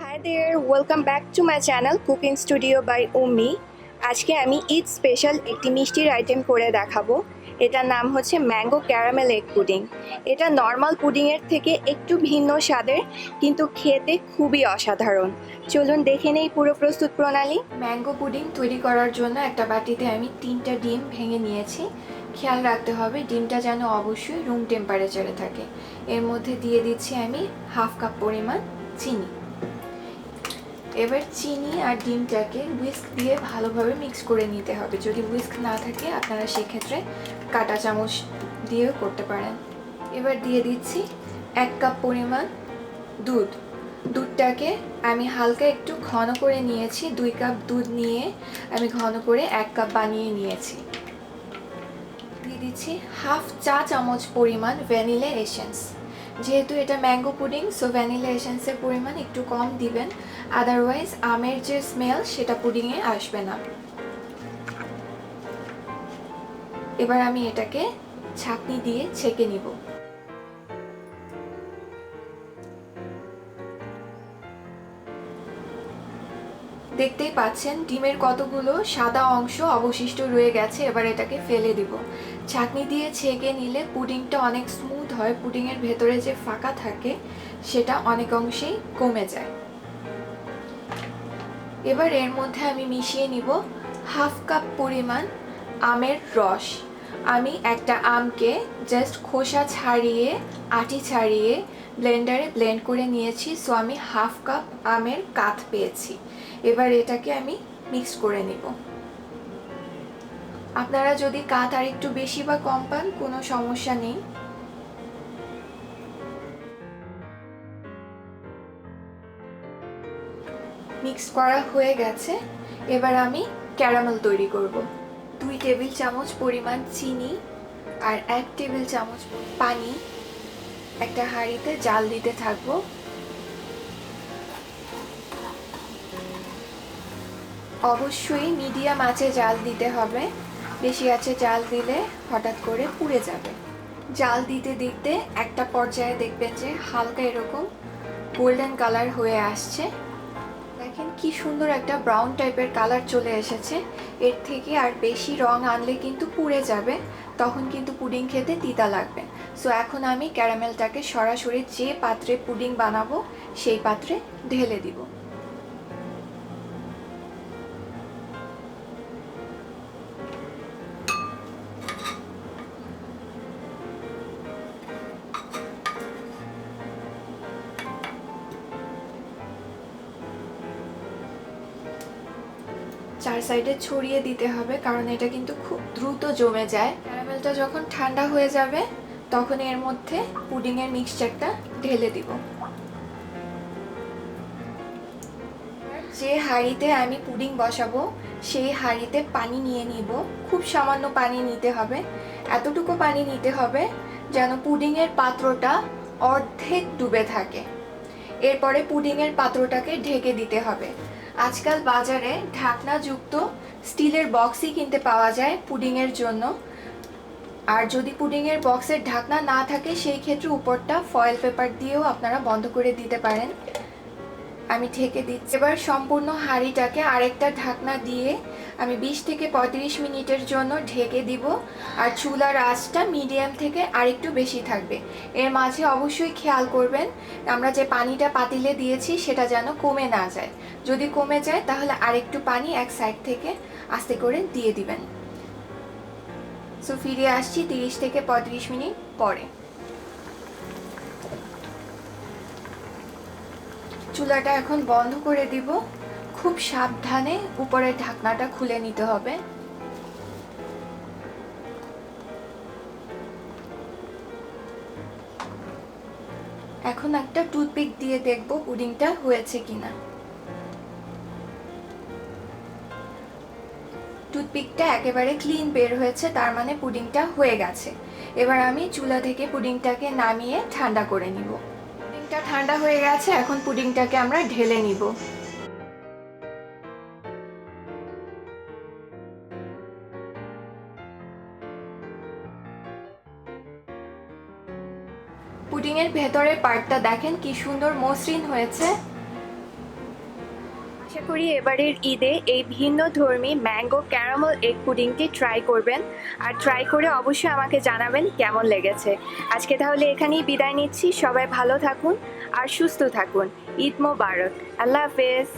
Hi there welcome back to my channel cooking studio by Ummi আজকে আমি Eid special একটি মিষ্টির আইটেম করে দেখাবো। এটার নাম হচ্ছে ম্যাঙ্গো ক্যারামেল এগ পুডিং এটা নর্মাল পুডিংয়ের থেকে একটু ভিন্ন স্বাদের, কিন্তু খেতে খুবই অসাধারণ। চলুন দেখে নেই পুরো প্রস্তুত প্রণালী। ম্যাঙ্গো পুডিং তৈরি করার জন্য একটা বাটিতে আমি তিনটা ডিম ভেঙে নিয়েছি। খেয়াল রাখতে হবে, ডিমটা যেন অবশ্যই রুম টেম্পারেচারে থাকে। এর মধ্যে দিয়ে দিচ্ছি আমি হাফ কাপ পরিমাণ চিনি। এবার চিনি আর ডিমটাকে হুইস্ক দিয়ে ভালোভাবে মিক্স করে নিতে হবে। যদি হুইস্ক না থাকে, আপনারা সেক্ষেত্রে কাটা চামচ দিয়েও করতে পারেন। এবার দিয়ে দিচ্ছি এক কাপ পরিমাণ দুধ। দুধটাকে আমি হালকা একটু ঘন করে নিয়েছি। দুই কাপ দুধ নিয়ে আমি ঘন করে এক কাপ বানিয়ে নিয়েছি। দিচ্ছি হাফ চা চামচ পরিমাণ ভ্যানিলা এসেন্স। যেহেতু এটা ম্যাঙ্গো পুডিং সো ভ্যানিলা এসেন্সের পরিমাণ একটু কম দিবেন। আদারওয়াইজ আমের যে স্মেল সেটা পুডিংয়ে আসবে না। এবার আমি এটাকে ছাঁকনি দিয়ে ছেঁকে নিব। দেখতেই পাচ্ছেন, ডিমের কতগুলো সাদা অংশ অবশিষ্ট রয়ে গেছে, এবার এটাকে ফেলে দিব। ছাঁকনি দিয়ে ছেঁকে নিলে পুডিংটা অনেক স্মুথ হয়, পুডিংয়ের ভেতরে যে ফাঁকা থাকে, সেটা অনেক অংশেই কমে যায়। এবার এর মধ্যে আমি মিশিয়ে নিব হাফ কাপ পরিমাণ আমের রস। আমি একটা আমকে জাস্ট খোসা ছাড়িয়ে, আটি ছাড়িয়ে ব্লেন্ডারে ব্লেন্ড করে নিয়েছি। সো আমি হাফ কাপ আমের কাত পেয়েছি। এবার এটাকে আমি মিক্স করে নিব। আপনারা যদি কাত আর একটু বেশি বা কম পান, কোনো সমস্যা নেই। মিক্স করা হয়ে গেছে। এবার আমি ক্যারামেল তৈরি করব। দুই টেবিল চামচ পরিমাণ চিনি আর এক টেবিল চামচ পানি একটা হাঁড়িতে জাল দিতে থাকব। অবশ্যই মিডিয়াম আঁচে জাল দিতে হবে। বেশি আছে জাল দিলে হঠাৎ করে পুড়ে যাবে। জাল দিতে দিতে একটা পর্যায়ে দেখবেন যে হালকা এরকম গোল্ডেন কালার হয়ে আসছে। দেখেন কি সুন্দর একটা ব্রাউন টাইপের কালার চলে এসেছে। এর থেকে আর বেশি রং আনলে কিন্তু পুড়ে যাবে, তখন কিন্তু পুডিং খেতে তিতা লাগবে। সো এখন আমি ক্যারামেলটাকে সরাসরি যে পাত্রে পুডিং বানাবো, সেই পাত্রে ঢেলে দিব। চার সাইডে ছড়িয়ে দিতে হবে, কারণ এটা কিন্তু খুব দ্রুত জমে যায়। ক্যারামেলটা যখন ঠান্ডা হয়ে যাবে, তখন এর মধ্যে পুডিংয়ের মিক্সচারটা ঢেলে দিব। যে হাঁড়িতে আমি পুডিং বসাবো, সেই হাঁড়িতে পানি নিয়ে নিব। খুব সামান্য পানি নিতে হবে। এতটুকু পানি নিতে হবে যেন পুডিংয়ের পাত্রটা অর্ধেক ডুবে থাকে। এরপরে পুডিংয়ের পাত্রটাকে ঢেকে দিতে হবে। আজকাল বাজারে ঢাকনাযুক্ত স্টিলের বক্সই কিনতে পাওয়া যায় পুডিংয়ের জন্য। আর যদি পুডিংয়ের বক্সের ঢাকনা না থাকে, সেই ক্ষেত্রে উপরটা ফয়েল পেপার দিয়েও আপনারা বন্ধ করে দিতে পারেন। আমি ঢেকে দিচ্ছি। এবার সম্পূর্ণ হাঁড়িটাকে আরেকটা ঢাকনা দিয়ে আমি বিশ থেকে পঁয়ত্রিশ মিনিটের জন্য ঢেকে দিব। আর চুলার আঁচটা মিডিয়াম থেকে আরেকটু বেশি থাকবে। এর মাঝে অবশ্যই খেয়াল করবেন, আমরা যে পানিটা পাতিলে দিয়েছি সেটা যেন কমে না যায়। যদি কমে যায়, তাহলে আরেকটু পানি এক সাইড থেকে আস্তে করে দিয়ে দিবেন। সো ফিরে আসছি তিরিশ থেকে পঁয়ত্রিশ মিনিট পরে। চুলাটা এখন বন্ধ করে দিব। খুব সাবধানে উপরের ঢাকনাটা খুলে নিতে হবে। এখন একটা টুথপিক দিয়ে দেখব পুডিংটা হয়েছে কিনা। টুথপিকটা একেবারে ক্লিন বের হয়েছে, তার মানে পুডিংটা হয়ে গেছে। এবার আমি চুলা থেকে পুডিংটাকে নামিয়ে ঠান্ডা করে নিব। পুডিংটা ঠান্ডা হয়ে গেছে, এখন পুডিংটাকে আমরা ঢেলে নিব। পুডিংয়ের ভেতরের পার্টটা দেখেন কি সুন্দর মসৃণ হয়েছে। আশা করি এবারের ঈদে এই ভিন্ন ধর্মী ম্যাঙ্গো ক্যারামেল এগ পুডিংটি ট্রাই করবেন। আর ট্রাই করে অবশ্যই আমাকে জানাবেন কেমন লেগেছে। আজকে তাহলে এখানেই বিদায় নিচ্ছি। সবাই ভালো থাকুন আর সুস্থ থাকুন। ঈদ মোবারক। আল্লাহ হাফেজ।